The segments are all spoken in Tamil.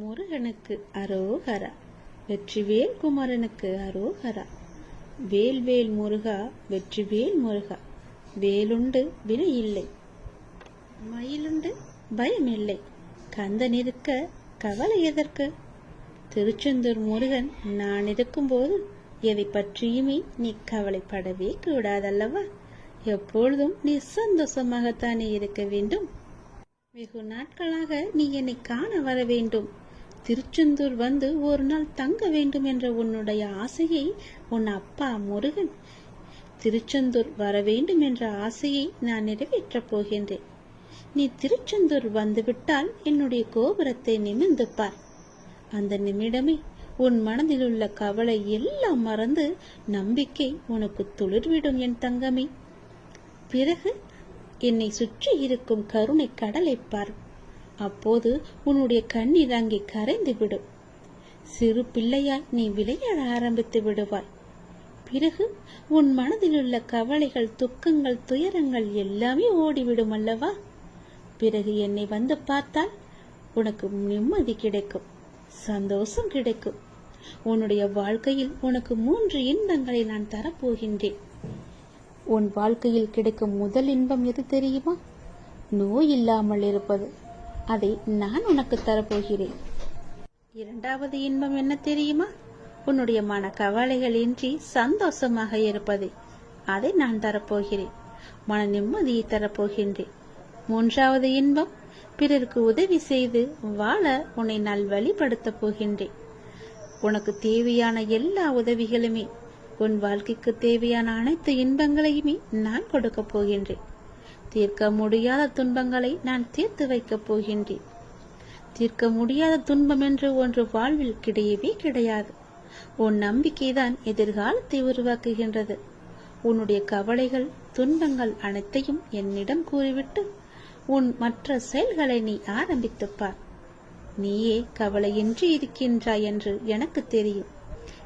முருகனுக்கு அரோகரா. வெற்றிவேல் குமரனுக்கு அரோகரா. வேல்வேல் முருகா வெற்றிவேல் முருகா. வேலுண்டு வினை இல்லை மயிலுண்டு இல்லை கந்தன் இருக்க கவலை எதற்கு? திருச்செந்தூர் முருகன் நான் இருக்கும்போது எதை பற்றியுமே நீ கவலைப்படவே கூடாதல்லவா? எப்பொழுதும் நீ சந்தோஷமாகத்தானே இருக்க வேண்டும்? வெகு நாட்களாக நீ என்னை காண வர வேண்டும். திருச்செந்தூர் வந்து ஒரு நாள் தங்க வேண்டும் என்ற உன்னுடைய ஆசையை உன் அப்பா முருகன் திருச்செந்தூர் வர வேண்டும் என்ற ஆசையை நான் நிறைவேற்றப் போகின்றேன். நீ திருச்செந்தூர் வந்துவிட்டால் என்னுடைய கோபுரத்தை நிமிர்ந்து பார். அந்த நிமிடமே உன் மனதில் உள்ள கவலை எல்லாம் மறந்து நம்பிக்கை உனக்கு துளிர்விடும் என் தங்கமே. பிறகு என்னை சுற்றி இருக்கும் கருணை கடலை பார். அப்போது உன்னுடைய கண்ணீர் அங்கே கரைந்து விடும் சிறு பிள்ளையாய் நீ விளையாட ஆரம்பித்து விடுவாய். பிறகு உன் மனதில் உள்ள கவலைகள் துக்கங்கள் துயரங்கள் எல்லாமே ஓடிவிடும் அல்லவா? பிறகு என்னை வந்து பார்த்தால் உனக்கு நிம்மதி கிடைக்கும் சந்தோஷம் கிடைக்கும். உன்னுடைய வாழ்க்கையில் உனக்கு மூன்று இன்பங்களை நான் தரப்போகின்றேன். உன் வாழ்க்கையில் கிடைக்கும் முதல் இன்பம் எது தெரியுமா? நோய் இல்லாமல் இருப்பது. அதை நான் உனக்கு தரப்போகிறேன். இரண்டாவது இன்பம் என்ன தெரியுமா? உன்னுடைய மன கவலைகள் இன்றி சந்தோஷமாக இருப்பது. அதை நான் தரப்போகிறேன். மன நிம்மதியை தரப்போகின்றேன். மூன்றாவது இன்பம் பிறருக்கு உதவி செய்து வாழ உன்னை நல்வழிப்படுத்தப் போகின்றேன். உனக்கு தேவையான எல்லா உதவிகளுமே உன் வாழ்க்கைக்கு தேவையான அனைத்து இன்பங்களையுமே நான் கொடுக்கப் போகின்றேன். தீர்க்க முடியாத துன்பங்களை நான் தீர்த்து வைக்கப் போகின்றேன். தீர்க்க முடியாத துன்பம் என்று ஒன்று வாழ்வில் கிடையவே கிடையாது. உன் நம்பிக்கைதான் எதிர்காலத்தை உருவாக்குகின்றது. உன்னுடைய கவலைகள் துன்பங்கள் அனைத்தையும் என்னிடம் கூறிவிட்டு உன் மற்ற செயல்களை நீ ஆரம்பித்துப்பார் நீயே கவலையின்றி இருக்கின்றாய் என்று எனக்கு தெரியும்.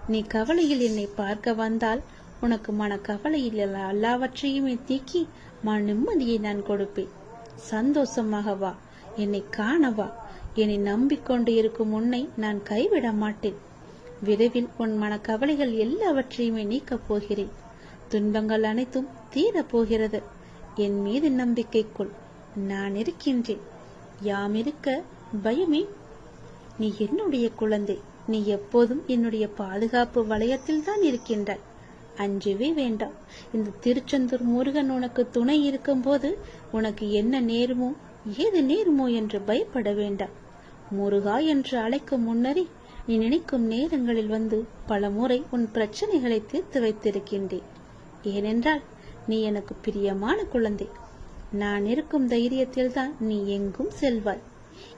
நீ கவலையில் என்னை பார்க்க வந்தால் உனக்கு மன கவலையில் எல்லாவற்றையுமே தீக்கி மன நிம்மதியை நான் கொடுப்பேன். சந்தோஷமாக வா என்னை காணவா? என்னை நம்பிக்கொண்டு இருக்கும் உன்னை நான் கைவிட மாட்டேன். விரைவில் உன் மன கவலைகள் எல்லாவற்றையுமே நீக்கப் போகிறேன். துன்பங்கள் அனைத்தும் தீரப் போகிறது. என் மீது நம்பிக்கைக்குள் நான் இருக்கின்றேன். யாம் இருக்க பயமே? நீ என்னுடைய குழந்தை. நீ எப்போதும் என்னுடைய பாதுகாப்பு வளையத்தில் தான் இருக்கின்றாய். அஞ்சவே வேண்டாம். இந்த திருச்செந்தூர் முருகன் உனக்கு துணை இருக்கும்போது உனக்கு என்ன நேருமோ ஏது நேருமோ என்று பயப்பட வேண்டாம். முருகா என்று அழைக்கும் முன்னரே நீ நினைக்கும் நேரங்களில் வந்து பல முறை உன் பிரச்சனைகளை தீர்த்து வைத்திருக்கின்றேன். ஏனென்றால் நீ எனக்கு பிரியமான குழந்தை. நான் இருக்கும் தைரியத்தில்தான் நீ எங்கும் செல்வாய்.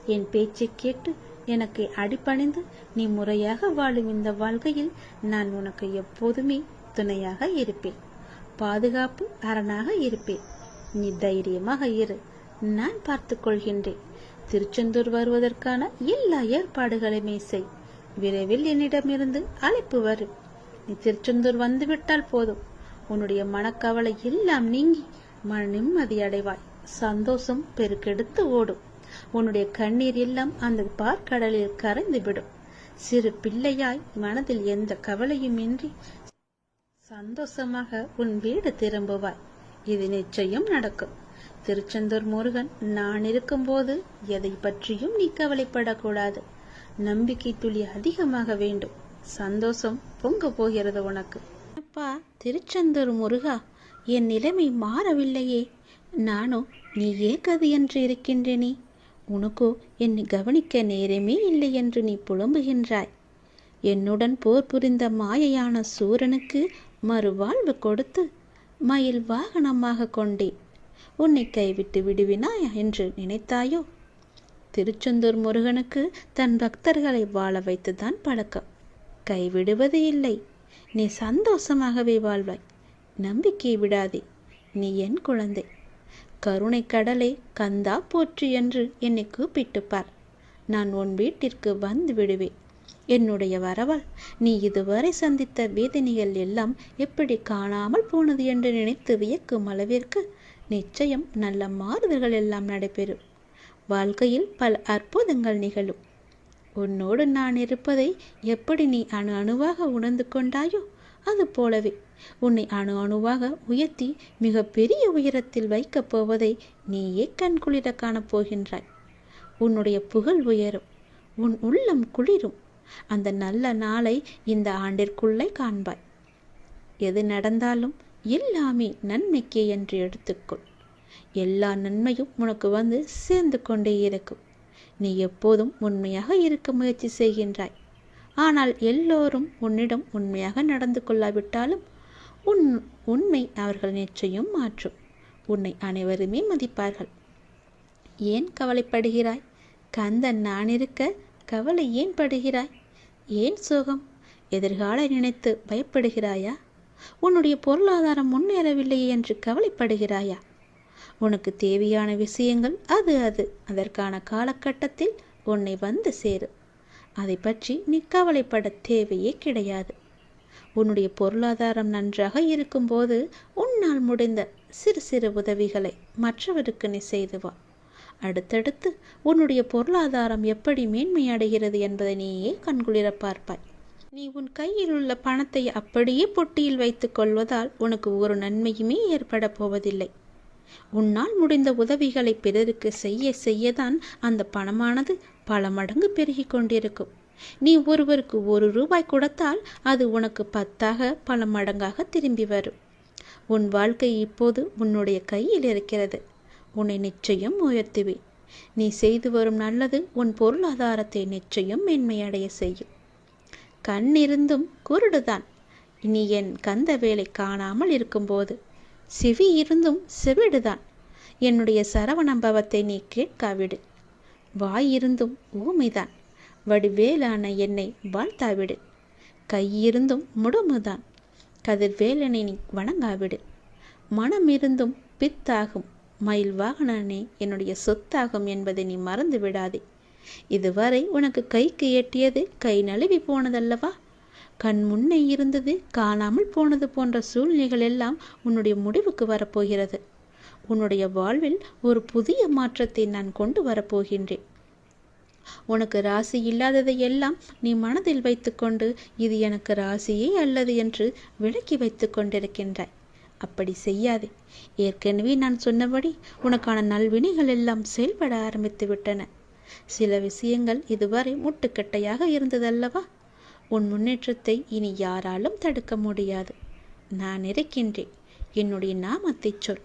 என் பேச்சை கேட்டு எனக்கு அடிபணிந்து நீ முறையாக வாழும் இந்த வாழ்க்கையில் நான் உனக்கு எப்போதுமே துணையாக இருப்பேன். பாதுகாப்பு அரணாக இருப்பேன். நீ தைரியமாக இரு. நான் பார்த்துக்கொள்கின்றேன் திருச்செந்தூர் வருவதற்கான எல்லா ஏற்பாடுகளையுமே செய். விரைவில் என்னிடமிருந்து அழைப்பு வரும் நீ திருச்செந்தூர் வந்துவிட்டால் போதும். உன்னுடைய மனக்கவலை எல்லாம் நீங்கி மன நிம்மதி அடைவாய். சந்தோஷம் பெருக்கெடுத்து ஓடும். உன்னுடைய கண்ணீர் எல்லாம் அந்த பார்க்கடலில் கரைந்து விடும். சிறு பிள்ளையாய் மனதில் எந்த கவலையும் இன்றி சந்தோஷமாக உன் வீடு திரும்புவாய். இது நிச்சயம் நடக்கும். திருச்செந்தூர் முருகன் நான் இருக்கும்போது எதை பற்றியும் நீ கவலைப்படக்கூடாது. நம்பிக்கை துளி அதிகமாக வேண்டும். சந்தோஷம் பொங்க போகிறது உனக்கு. அப்பா திருச்செந்தூர் முருகா என் நிலைமை மாறவில்லையே. நானும் நீ ஏகது என்று இருக்கின்றேனே? உனக்கோ என்னை கவனிக்க நேரமே இல்லை என்று நீ புலம்புகின்றாய். என்னுடன் போர் புரிந்த மாயையான சூரனுக்கு மறுவாழ்வு கொடுத்து மயில் வாகனமாக கொண்டேன் உன்னை கைவிட்டு விடுவினாய் என்று நினைத்தாயோ? திருச்செந்தூர் முருகனுக்கு தன் பக்தர்களை வாழ வைத்துதான் பழக்கம். கைவிடுவது இல்லை. நீ சந்தோஷமாகவே வாழ்வாய். நம்பிக்கை விடாதே. நீ என் குழந்தை. கருணை கடலே கந்தா போற்று என்று என்னை கூப்பிட்டு பார் நான் உன் வீட்டிற்கு வந்து விடுவேன். என்னுடைய வரவால் நீ இதுவரை சந்தித்த வேதனைகள் எல்லாம் எப்படி காணாமல் போனது என்று நினைத்து வியக்கும் அளவிற்கு நிச்சயம் நல்ல மாறுதல்கள் எல்லாம் நடைபெறும். வாழ்க்கையில் பல அற்புதங்கள் நிகழும். உன்னோடு நான் இருப்பதை எப்படி நீ அணு அணுவாக உணர்ந்து கொண்டாயோ அது போலவே உன்னை அணு அணுவாக உயர்த்தி மிக பெரிய உயரத்தில் வைக்கப் போவதை நீயே கண்குளிர காணப் போகின்றாய். உன்னுடைய புகழ் உயரும் உன் உள்ளம் குளிரும். அந்த நல்ல நாளை இந்த ஆண்டிற்குள்ளே காண்பாய். எது நடந்தாலும் எல்லாமே நன்மைக்கே என்று எடுத்துக்கொள். எல்லா நன்மையும் உனக்கு வந்து சேர்ந்து கொண்டே இருக்கும். நீ எப்போதும் உண்மையாக இருக்க முயற்சி செய்கின்றாய். ஆனால் எல்லோரும் உன்னிடம் உண்மையாக நடந்து கொள்ளாவிட்டாலும் உன் உண்மை அவர்கள் நிச்சயம் மாற்றும். உன்னை அனைவருமே மதிப்பார்கள். ஏன் கவலைப்படுகிறாய்? கந்தன் நான் இருக்க கவலை ஏன் படுகிறாய்? ஏன் சோகம்? எதிர்கால நினைத்து பயப்படுகிறாயா? உன்னுடைய பொருளாதாரம் முன்னேறவில்லையே என்று கவலைப்படுகிறாயா? உனக்கு தேவையான விஷயங்கள் அது அது. அதற்கான காலகட்டத்தில் உன்னை வந்து சேரும் அதை பற்றி நீ கவலைப்பட தேவையே கிடையாது. உன்னுடைய பொருளாதாரம் நன்றாக இருக்கும்போது உன்னால் முடிந்த சிறு சிறு உதவிகளை மற்றவருக்கு நீ செய்து வா. அடுத்தடுத்து உன்னுடைய பொருளாதாரம் எப்படி மேன்மையடைகிறது என்பதை நீயே கண்குளிர பார்ப்பாய். நீ உன் கையில் உள்ள பணத்தை அப்படியே பொட்டியில் வைத்துக் கொள்வதால் உனக்கு ஒரு நன்மையுமே ஏற்பட போவதில்லை. உன்னால் முடிந்த உதவிகளை பிறருக்கு செய்ய செய்யதான் அந்த பணமானது பல மடங்கு பெருகிக் கொண்டிருக்கும். நீ ஒருவருக்கு ஒரு ரூபாய் கொடுத்தால் அது உனக்கு பத்தாக பல மடங்காக திரும்பி வரும். உன் வாழ்க்கை இப்போது உன்னுடைய கையில் இருக்கிறது. உன்னை நிச்சயம் உயர்த்துவேன். நீ செய்து வரும் நல்லது உன் பொருளாதாரத்தை நிச்சயம் மேன்மையடைய செய்யும். கண் இருந்தும் குருடுதான். நீ என் கந்த வேலை காணாமல் இருக்கும்போது செவி இருந்தும் செவிடுதான். என்னுடைய சரவணம்பவத்தை நீ கேட்காவிடு. வாய் இருந்தும் ஊமைதான். வடிவேலான என்னை வாழ்த்தாவிடு. கையிருந்தும் முடமுதான். கதிர்வேலனை நீ வணங்காவிடு. மனம் இருந்தும் பித்தாகும். மயில் வாகனனே என்னுடைய சொத்தாகும் என்பதை நீ மறந்து விடாதே. இதுவரை உனக்கு கைக்கு எட்டியது கை நழுவி போனதல்லவா? கண் முன்னே இருந்தது காணாமல் போனது போன்ற சூழ்நிலைகள் எல்லாம் உன்னுடைய முடிவுக்கு வரப்போகிறது. உன்னுடைய வாழ்வில் ஒரு புதிய மாற்றத்தை நான் கொண்டு வரப்போகின்றேன். உனக்கு ராசி இல்லாததை எல்லாம் நீ மனதில் வைத்துக்கொண்டு இது எனக்கு ராசியே அல்லது என்று விலக்கி வைத்து கொண்டிருக்கின்றாய். அப்படி செய்யாதே. ஏற்கனவே நான் சொன்னபடி உனக்கான நல்வினைகள் எல்லாம் செயல்பட ஆரம்பித்து விட்டன. சில விஷயங்கள் இதுவரை முட்டுக்கட்டையாக இருந்ததல்லவா? உன் முன்னேற்றத்தை இனி யாராலும் தடுக்க முடியாது. நான் இருக்கின்றேன். என்னுடைய நாமத்தை சொல்.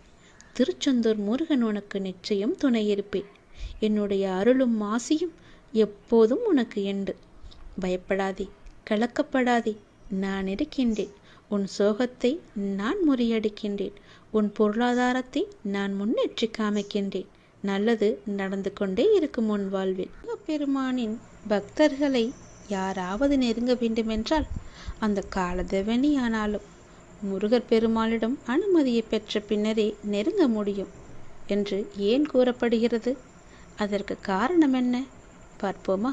திருச்செந்தூர் முருகன் உனக்கு நிச்சயம் துணை இருப்பேன். என்னுடைய அருளும் ஆசியும் எப்போதும் உனக்கு எண்டு பயப்படாதே. கலக்கப்படாதே. நான் இருக்கின்றேன். உன் சோகத்தை நான் முறியடிக்கின்றேன். உன் பொருளாதாரத்தை நான் முன்னேற்றி காமிக்கின்றேன். நல்லது நடந்து கொண்டே இருக்கும் உன் வாழ்வில். பெருமானின் பக்தர்களை யாராவது நெருங்க வேண்டுமென்றால் அந்த காலதேவனி ஆனாலும் முருகர் பெருமாளிடம் அனுமதியை பெற்ற பின்னரே நெருங்க முடியும் என்று ஏன் கூறப்படுகிறது? அதற்கு காரணம் என்ன? பார்ப்போமா?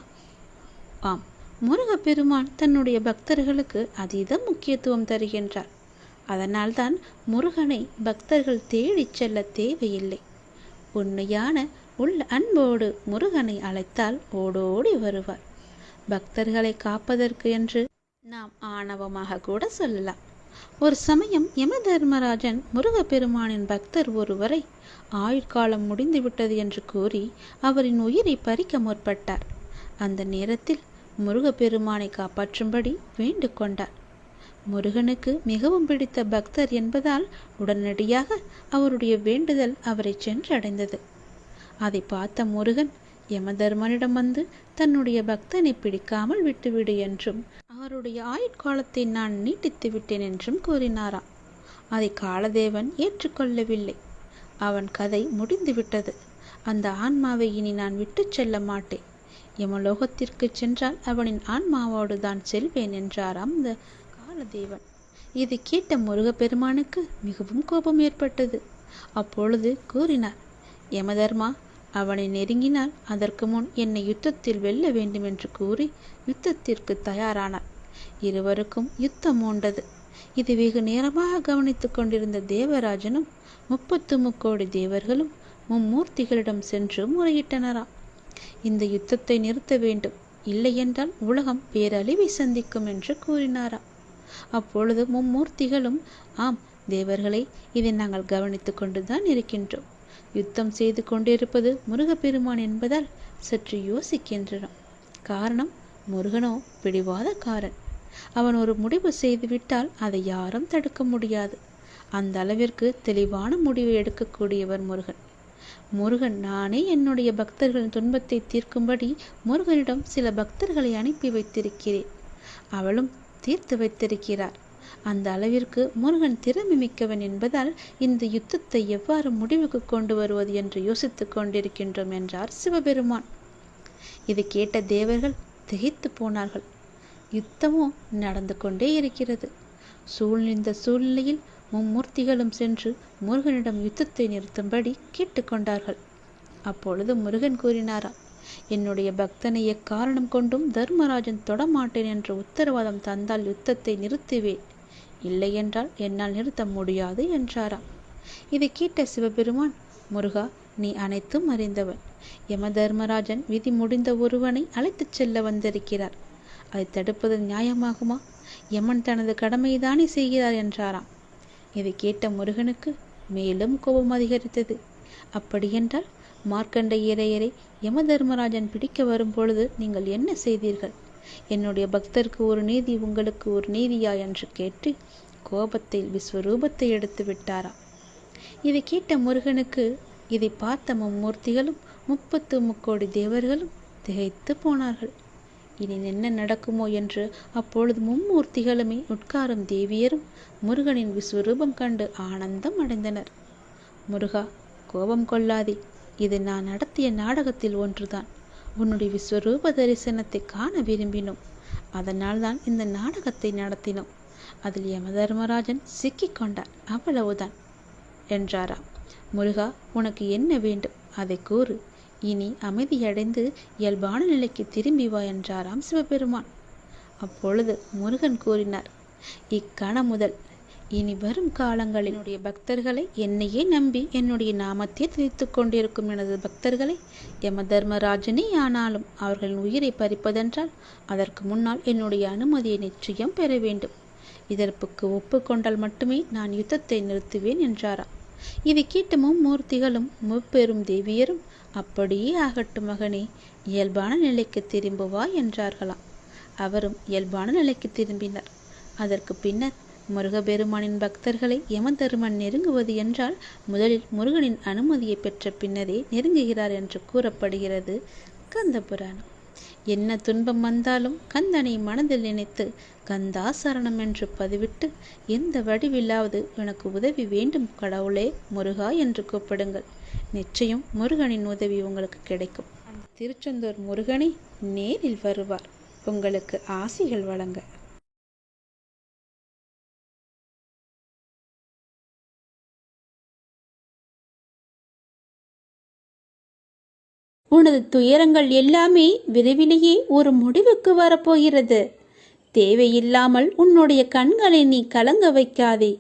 ஆம். முருகப்பெருமான் தன்னுடைய பக்தர்களுக்கு அதீத முக்கியத்துவம் தருகின்றார். அதனால்தான் முருகனை பக்தர்கள் தேடிச் செல்ல தேவையில்லை. உண்மையான உள்ள அன்போடு முருகனை அழைத்தால் ஓடோடி வருவார். பக்தர்களை காப்பதற்கு என்று நாம் ஆணவமாக கூட சொல்லலாம். ஒரு சமயம் யம தர்மராஜன் முருகப்பெருமானின் பக்தர் ஒருவரை ஆயுட்காலம் முடிந்துவிட்டது என்று கூறி அவரின் உயிரை பறிக்க முற்பட்டார். அந்த நேரத்தில் முருகப்பெருமானை காப்பாற்றும்படி வேண்டு கொண்டார் முருகனுக்கு மிகவும் பிடித்த பக்தர் என்பதால் உடனடியாக அவருடைய வேண்டுதல் அவரை சென்றடைந்தது. அதை பார்த்த முருகன் யமதர்மனிடம் வந்து தன்னுடைய பக்தனை பிடிக்காமல் விட்டுவிடு என்றும் அவருடைய ஆயுட்காலத்தை நான் நீட்டித்து விட்டேன் என்றும் கூறினாராம். அதை காலதேவன் ஏற்றுக்கொள்ளவில்லை. அவன் கதை முடிந்துவிட்டது. அந்த ஆன்மாவை இனி நான் விட்டுச் செல்ல மாட்டேன். யமலோகத்திற்கு சென்றால் அவனின் ஆன்மாவோடு தான் செல்வேன் என்றாராம் இந்த காலதேவன். இது கேட்ட முருகப்பெருமானுக்கு மிகவும் கோபம் ஏற்பட்டது. அப்பொழுது கூறினார் யமதர்மா அவனை நெருங்கினால் அதற்கு முன் என்னை யுத்தத்தில் வெல்ல வேண்டும் என்று கூறி யுத்தத்திற்கு தயாரானார். இருவருக்கும் யுத்தம் மூண்டது இது வெகு நேரமாக கவனித்துக் கொண்டிருந்த தேவராஜனும் முப்பத்து முக்கோடி தேவர்களும் மும்மூர்த்திகளிடம் சென்று முறையிட்டனராம். இந்த யுத்தத்தை நிறுத்த வேண்டும். இல்லையென்றால் உலகம் பேரழிவை சந்திக்கும் என்று கூறினாரா? அப்பொழுது மும்மூர்த்திகளும் ஆம் தேவர்களை இதை நாங்கள் கவனித்துக் கொண்டுதான் இருக்கின்றோம். யுத்தம் செய்து கொண்டிருப்பது முருகப்பெருமான் என்பதால் சற்று யோசிக்கின்றனர் காரணம் முருகனோ பிடிவாதக்காரன். அவன் ஒரு முடிவு செய்துவிட்டால் அதை யாரும் தடுக்க முடியாது. அந்த அளவிற்கு தெளிவான முடிவை எடுக்கக்கூடியவர் முருகன். முருகன் நானே என்னுடைய பக்தர்களின் துன்பத்தை தீர்க்கும்படி முருகனிடம் சில பக்தர்களை அனுப்பி வைத்திருக்கிறேன். அவளும் தீர்த்து வைத்திருக்கிறார். அந்த அளவிற்கு முருகன் திறமை மிக்கவன் என்பதால் இந்த யுத்தத்தை எவ்வாறு முடிவுக்கு கொண்டு வருவது என்று யோசித்துக் கொண்டிருக்கின்றோம் என்றார் சிவபெருமான். இதை கேட்ட தேவர்கள் திகைத்து போனார்கள். யுத்தமும் நடந்து கொண்டே இருக்கிறது. சூழ்நிந்த சூழ்நிலையில் மும்மூர்த்திகளும் சென்று முருகனிடம் யுத்தத்தை நிறுத்தும்படி கேட்டுக்கொண்டார்கள். அப்பொழுது முருகன் கூறினாரா என்னுடைய பக்தனை எக்காரணம் கொண்டும் தர்மராஜன் தொடமாட்டேன் என்ற உத்தரவாதம் தந்தால் யுத்தத்தை நிறுத்துவேன். இல்லையென்றால் என்னால் நிறுத்த முடியாது என்றாராம் இதை கேட்ட சிவபெருமான் முருகா நீ அனைத்தும் அறிந்தவன். யம தர்மராஜன் விதி முடிந்த ஒருவனை அழைத்துச் செல்ல வந்திருக்கிறார். அதை தடுப்பது நியாயமாகுமா? யமன் தனது கடமைதானே செய்கிறார் என்றாராம். இதை கேட்ட முருகனுக்கு மேலும் கோபம் அதிகரித்தது. அப்படியென்றால் மார்க்கண்ட இறையரை யம தர்மராஜன் பிடிக்க வரும் பொழுது நீங்கள் என்ன செய்தீர்கள்? என்னுடைய பக்தருக்கு ஒரு நீதி உங்களுக்கு ஒரு நீதியா என்று கேட்டு கோபத்தில் விஸ்வரூபத்தை எடுத்து விட்டாரா? இதை கேட்ட முருகனுக்கு இதை பார்த்த மும்மூர்த்திகளும் முப்பத்து முக்கோடி தேவர்களும் திகைத்து போனார்கள். இனி என்ன நடக்குமோ என்று அப்பொழுது மும்மூர்த்திகளுமே உட்காரும் தேவியரும் முருகனின் விஸ்வரூபம் கண்டு ஆனந்தம் அடைந்தனர். முருகா கோபம் கொள்ளாதே. இது நான் நடத்திய நாடகத்தில் ஒன்றுதான். உன்னுடைய விஸ்வரூப தரிசனத்தை காண விரும்பினோம். அதனால்தான் இந்த நாடகத்தை நடத்தினோம். அதில் யமதர்மராஜன் சிக்கிக் கொண்டார் அவ்வளவுதான் என்றாராம். முருகா உனக்கு என்ன வேண்டும்? அதை கூறு. இனி அமைதியடைந்து இயல்பான நிலைக்கு திரும்பி வா என்றாராம் சிவபெருமான். அப்பொழுது முருகன் கூறினார் இக்கணம் முதல். இனி வரும் காலங்களில் என்னுடைய பக்தர்களை என்னையே நம்பி என்னுடைய நாமத்தை திரித்து கொண்டிருக்கும் எனது பக்தர்களை யம தர்மராஜனே ஆனாலும் அவர்களின் உயிரை பறிப்பதென்றால் அதற்கு முன்னால் என்னுடைய அனுமதியை நிச்சயம் பெற வேண்டும். இதற்கு ஒப்புக்கொண்டால் மட்டுமே நான் யுத்தத்தை நிறுத்துவேன் என்றாராம். இதை கேட்ட மும்மூர்த்திகளும் முப்பெரும் தேவியரும் அப்படியே ஆகட்டும் மகனே இயல்பான நிலைக்கு திரும்புவா என்றார்களாம். அவரும் இயல்பான நிலைக்கு திரும்பினர். அதற்கு பின்னர் முருகபெருமானின் பக்தர்களை யமதருமன் நெருங்குவது என்றால் முதலில் முருகனின் அனுமதியை பெற்ற பின்னரே நெருங்குகிறார் என்று கூறப்படுகிறது கந்த புராணம் என்ன துன்பம் வந்தாலும் கந்தனை மனதில் நினைத்து கந்தா சரணம் என்று பதிவிட்டு எந்த வடிவில்லாவது எனக்கு உதவி வேண்டும் கடவுளே முருகா என்று கூப்பிடுங்கள். நிச்சயம் முருகனின் உதவி உங்களுக்கு கிடைக்கும். திருச்செந்தூர் முருகனை நேரில் வருவார். உங்களுக்கு ஆசிகள் வழங்க. உனது துயரங்கள் எல்லாமே விரைவிலேயே ஒரு முடிவுக்கு வரப்போகிறது. தேவையில்லாமல் உன்னுடைய கண்களை நீ கலங்க வைக்காதே.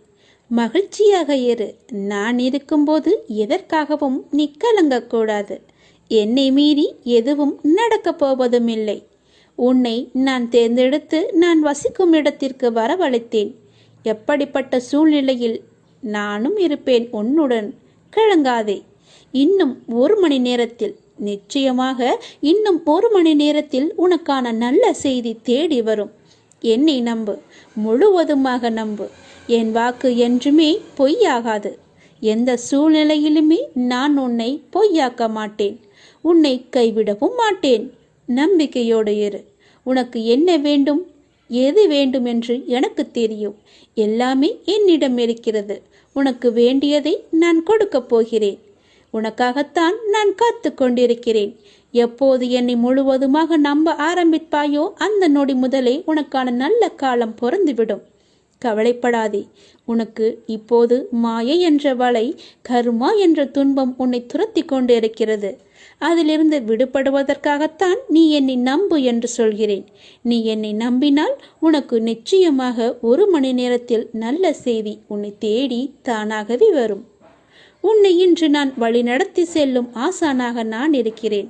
மகிழ்ச்சியாக இரு. நான் இருக்கும்போது எதற்காகவும் நீ கலங்கக்கூடாது என்னை மீறி எதுவும் நடக்கப் போவதும் இல்லை உன்னை நான் தேர்ந்தெடுத்து நான் வசிக்கும் இடத்திற்கு வரவழைத்தேன். எப்படிப்பட்ட சூழ்நிலையில் நானும் இருப்பேன் உன்னுடன். கிளங்காதே இன்னும் ஒரு மணி நேரத்தில். நிச்சயமாக இன்னும் ஒரு மணி நேரத்தில் உனக்கான நல்ல செய்தி தேடி வரும். என்னை நம்பு. முழுவதுமாக நம்பு. என் வாக்கு என்றுமே பொய்யாகாது. எந்த சூழ்நிலையிலுமே நான் உன்னை பொய்யாக்க மாட்டேன். உன்னை கைவிடவும் மாட்டேன். நம்பிக்கையோடு இரு. உனக்கு என்ன வேண்டும்? எது வேண்டும் என்று எனக்கு தெரியும். எல்லாமே என்னிடம் இருக்கிறது. உனக்கு வேண்டியதை நான் கொடுக்கப் போகிறேன். உனக்காகத்தான் நான் காத்து கொண்டிருக்கிறேன். எப்போது என்னை முழுவதுமாக நம்ப ஆரம்பிப்பாயோ அந்த நொடி முதலே உனக்கான நல்ல காலம் பொருந்துவிடும் கவலைப்படாதே. உனக்கு இப்போது மாயை என்ற வலை கருமா என்ற துன்பம் உன்னை துரத்தி கொண்டு இருக்கிறது அதிலிருந்து விடுபடுவதற்காகத்தான் நீ என்னை நம்பு என்று சொல்கிறேன். நீ என்னை நம்பினால் உனக்கு நிச்சயமாக ஒரு மணி நேரத்தில் நல்ல செய்தி உன்னை தேடி தானாகவே வரும். உன்னை இன்று நான் வழிநடத்தி செல்லும் ஆசானாக நான் இருக்கிறேன்.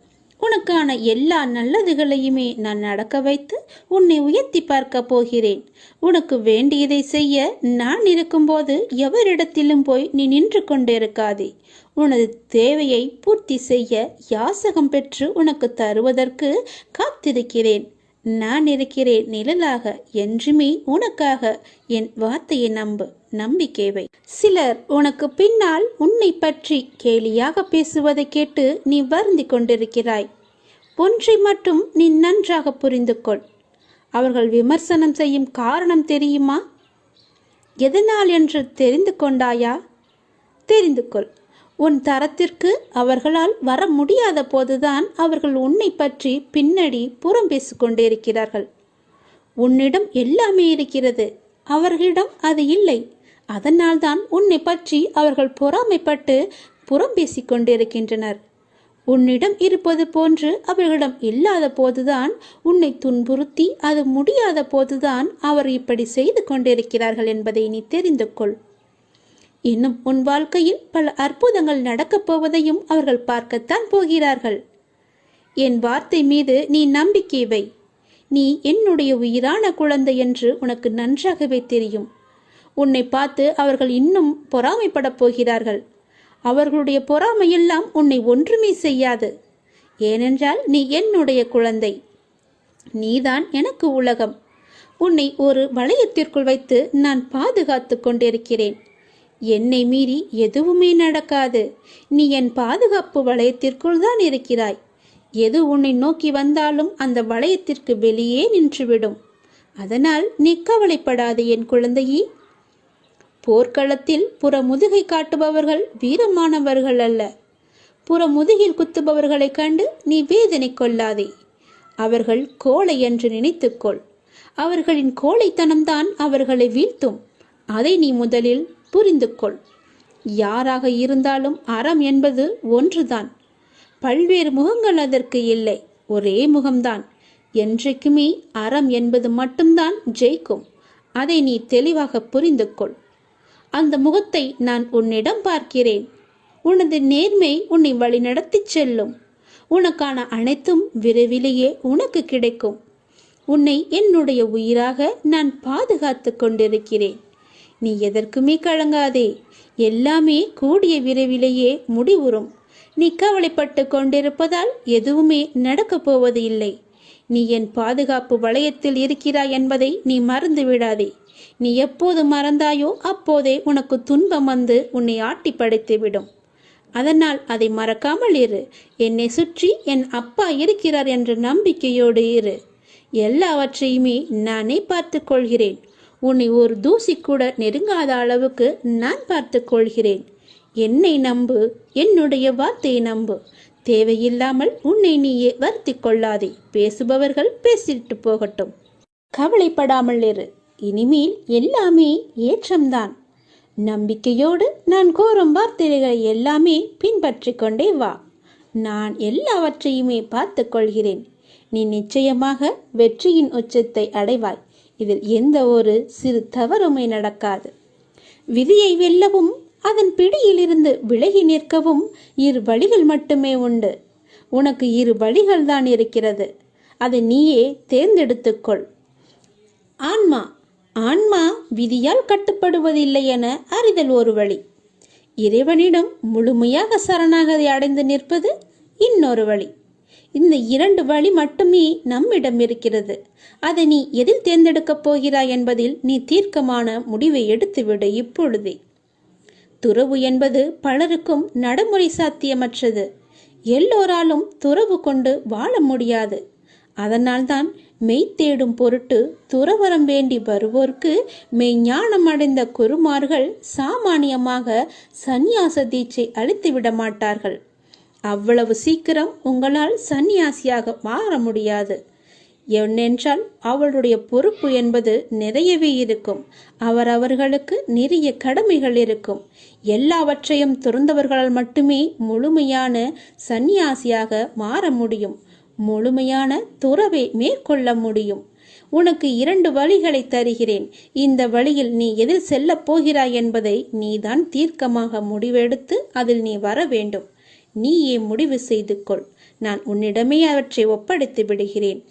உனக்கான எல்லா நல்லதுகளையுமே நான் நடக்க வைத்து உன்னை உயர்த்தி பார்க்க போகிறேன். உனக்கு வேண்டியதை செய்ய நான் இருக்கும்போது எவரிடத்திலும் போய் நீ நின்று கொண்டிருக்காதே. உனது தேவையை பூர்த்தி செய்ய யாசகம் பெற்று உனக்கு தருவதற்கு காத்திருக்கிறேன். நான் இருக்கிறேன் நிழலாக என்றுமே உனக்காக என் வார்த்தையை நம்பு நம்பிக்கைவை சிலர் உனக்கு பின்னால் உன்னை பற்றி கேலியாக பேசுவதை கேட்டு நீ வருந்தி கொண்டிருக்கிறாய். ஒன்றை மட்டும் நீ நன்றாக புரிந்து கொள். அவர்கள் விமர்சனம் செய்யும் காரணம் தெரியுமா? எதனால் என்று தெரிந்து கொண்டாயா? தெரிந்து கொள். உன் தரத்திற்கு அவர்களால் வர முடியாத போதுதான் அவர்கள் உன்னை பற்றி பின்னடி புறம் பேசிக்கொண்டிருக்கிறார்கள். உன்னிடம் எல்லாமே இருக்கிறது. அவர்களிடம் அது இல்லை. அதனால்தான் உன்னை பற்றி அவர்கள் பொறாமைப்பட்டு புறம் பேசிக் கொண்டிருக்கின்றனர் உன்னிடம் இருப்பது போன்று அவர்களிடம் இல்லாத போதுதான் உன்னை துன்புறுத்தி அது முடியாத போதுதான் அவர் இப்படி செய்து கொண்டிருக்கிறார்கள் என்பதை நீ தெரிந்து கொள் இன்னும் உன் வாழ்க்கையில் பல அற்புதங்கள் நடக்கப் போவதையும் அவர்கள் பார்க்கத்தான் போகிறார்கள். என் வார்த்தை மீது நீ நம்பிக்கை வை. நீ என்னுடைய உயிரான குழந்தை என்று உனக்கு நன்றாகவே தெரியும். உன்னை பார்த்து அவர்கள் இன்னும் பொறாமைப்படப் போகிறார்கள். அவர்களுடைய பொறாமையெல்லாம் உன்னை ஒன்றுமே செய்யாது. ஏனென்றால் நீ என்னுடைய குழந்தை. நீதான் எனக்கு உலகம். உன்னை ஒரு வளையத்திற்குள் வைத்து நான் பாதுகாத்து கொண்டிருக்கிறேன். என்னை மீறி எதுவுமே நடக்காது. நீ என் பாதுகாப்பு வளையத்திற்குள் தான் இருக்கிறாய். எது உன்னை நோக்கி வந்தாலும் அந்த வளையத்திற்கு வெளியே நின்றுவிடும். அதனால் நீ கவலைப்படாது என் குழந்தையே. போர்க்களத்தில் புற முதுகை காட்டுபவர்கள் வீரமானவர்கள் அல்ல. புற முதுகில் குத்துபவர்களைக் கண்டு நீ வேதனை கொள்ளாதே. அவர்கள் கோழை என்று நினைத்துக்கொள். அவர்களின் கோழைத்தனம்தான் அவர்களை வீழ்த்தும். அதை நீ முதலில் புரிந்து கொள் யாராக இருந்தாலும் அறம் என்பது ஒன்றுதான். பல்வேறு முகங்கள் அதற்கு இல்லை. ஒரே முகம்தான். என்றைக்குமே அறம் என்பது மட்டும்தான் ஜெயிக்கும். அதை நீ தெளிவாக புரிந்து கொள் அந்த முகத்தை நான் உன்னிடம் பார்க்கிறேன். உனது நேர்மை உன்னை வழிநடத்திச் செல்லும். உனக்கான அனைத்தும் விரைவிலேயே உனக்கு கிடைக்கும். உன்னை என்னுடைய உயிராக நான் பாதுகாத்து கொண்டிருக்கிறேன். நீ எதற்குமே கலங்காதே. எல்லாமே கூடிய விரைவிலேயே முடிவுறும். நீ கவலைப்பட்டு கொண்டிருப்பதால் எதுவுமே நடக்கப் போவது இல்லை. நீ என் பாதுகாப்பு வளையத்தில் இருக்கிறாய் என்பதை நீ மறந்து விடாதே. நீ எப்போது மறந்தாயோ அப்போதே உனக்கு துன்பம் வந்து உன்னை ஆட்டி படைத்துவிடும் அதனால் அதை மறக்காமல் இரு. என்னை சுற்றி என் அப்பா இருக்கிறார் என்ற நம்பிக்கையோடு இரு. எல்லாவற்றையுமே நானே பார்த்துக்கொள்கிறேன் உன்னை ஒரு தூசி கூட நெருங்காத அளவுக்கு நான் பார்த்து கொள்கிறேன். என்னை நம்பு என்னுடைய வார்த்தையை நம்பு. தேவையில்லாமல் உன்னை நீயே வருத்தி கொள்ளாதே. பேசுபவர்கள் பேசிட்டு போகட்டும். கவலைப்படாமல் இரு. இனிமேல் எல்லாமே ஏற்றம்தான். நம்பிக்கையோடு நான் கூறும் வார்த்தைகளை எல்லாமே பின்பற்றிக் கொண்டே வா. நான் எல்லாவற்றையுமே பார்த்து கொள்கிறேன். நீ நிச்சயமாக வெற்றியின் உச்சத்தை அடைவாய். இதில் எந்த ஒரு சிறு தவறுமை நடக்காது. விதியை வெல்லவும் அதன் பிடியிலிருந்து விலகி நிற்கவும் இரு வழிகள் மட்டுமே உண்டு. உனக்கு இரு வழிகள் தான் இருக்கிறது. அதை நீயே தேர்ந்தெடுத்துக்கொள். ஆன்மா ஆன்மா விதியால் கட்டுப்படுவதில்லை என அறிதல் ஒரு வழி. இறைவனிடம் முழுமையாக சரணாகதி அடைந்து நிற்பது இன்னொரு வழி. இந்த இரண்டு வழி மட்டுமே நம்மிடம் இருக்கிறது. அதை நீ எதில் தேர்ந்தெடுக்கப் போகிறாய் என்பதில் நீ தீர்க்கமான முடிவை எடுத்துவிடு இப்பொழுதே. துறவு என்பது பலருக்கும் நடைமுறை சாத்தியமற்றது. எல்லோராலும் துறவு கொண்டு வாழ முடியாது. அதனால்தான் மெய் தேடும் பொருட்டு துறவரம் வேண்டி வருவோர்க்கு மெய்ஞானம் அடைந்த குருமார்கள் சாமானியமாக சந்நியாச தீட்சை அளித்து விட மாட்டார்கள். அவ்வளவு சீக்கிரம் உங்களால் சந்நியாசியாக மாற முடியாது. என்னென்றால் அவளுடைய பொறுப்பு என்பது நிறையவே இருக்கும். அவரவர்களுக்கு நிறைய கடமைகள் இருக்கும். எல்லாவற்றையும் துறந்தவர்களால் மட்டுமே முழுமையான சந்நியாசியாக மாற முடியும். முழுமையான துறவை மேற்கொள்ள முடியும். உனக்கு இரண்டு வழிகளை தருகிறேன். இந்த வழியில் நீ எதில் செல்லப் போகிறாய் என்பதை நீதான் தீர்க்கமாக முடிவெடுத்து அதில் நீ வர வேண்டும். நீயே முடிவு செய்து கொள் நான் உன்னிடமே அவற்றை ஒப்படைத்து விடுகிறேன்.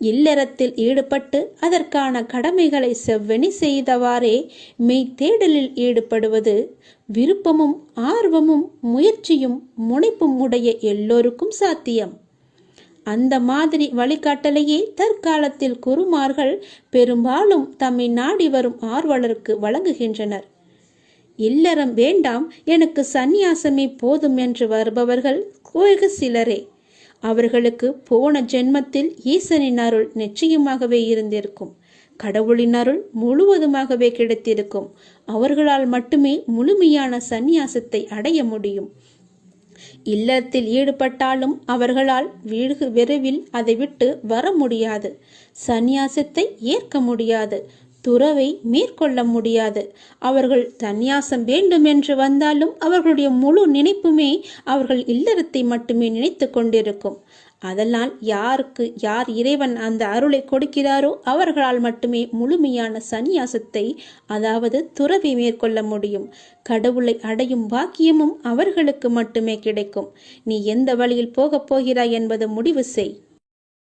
இல்லறத்தில் ஈடுபட்டு அதற்கான கடமைகளை செவ்வெனி செய்தவாறே மெய் தேடலில் ஈடுபடுவது விருப்பமும் ஆர்வமும் முயற்சியும் முனைப்பும் உடைய எல்லோருக்கும் சாத்தியம். அந்த மாதிரி வழிகாட்டலையே தற்காலத்தில் குருமார்கள் பெரும்பாலும் தம்மை நாடி வரும் ஆர்வலருக்கு வழங்குகின்றனர். இல்லறம் வேண்டாம் எனக்கு சந்நியாசமே போதும் என்று வருபவர்கள் வெகு சிலரே. அவர்களுக்கு போன ஜென்மத்தில் ஈசனின் அருள் நிச்சயமாகவே இருந்திருக்கும். கடவுளின் அருள் முழுவதுமாகவே கிடைத்திருக்கும். அவர்களால் மட்டுமே முழுமையான சந்நியாசத்தை அடைய முடியும். இல்லத்தில் ஈடுபட்டாலும் அவர்களால் வீடு விரைவில் அதை விட்டு வர முடியாது. சந்நியாசத்தை ஏற்க முடியாது. துறவை மேற்கொள்ள முடியாது. அவர்கள் சந்நியாசம் வேண்டும் என்று வந்தாலும் அவர்களுடைய முழு நினைப்புமே அவர்கள் இல்லறத்தை மட்டுமே நினைத்து கொண்டிருக்கும். அதனால் யாருக்கு யார் இறைவன் அந்த அருளை கொடுக்கிறாரோ அவர்களால் மட்டுமே முழுமையான சந்நியாசத்தை அதாவது துறவி மேற்கொள்ள முடியும். கடவுளை அடையும் பாக்கியமும் அவர்களுக்கு மட்டுமே கிடைக்கும். நீ எந்த வழியில் போகப் போகிறாய் என்பது முடிவு செய்.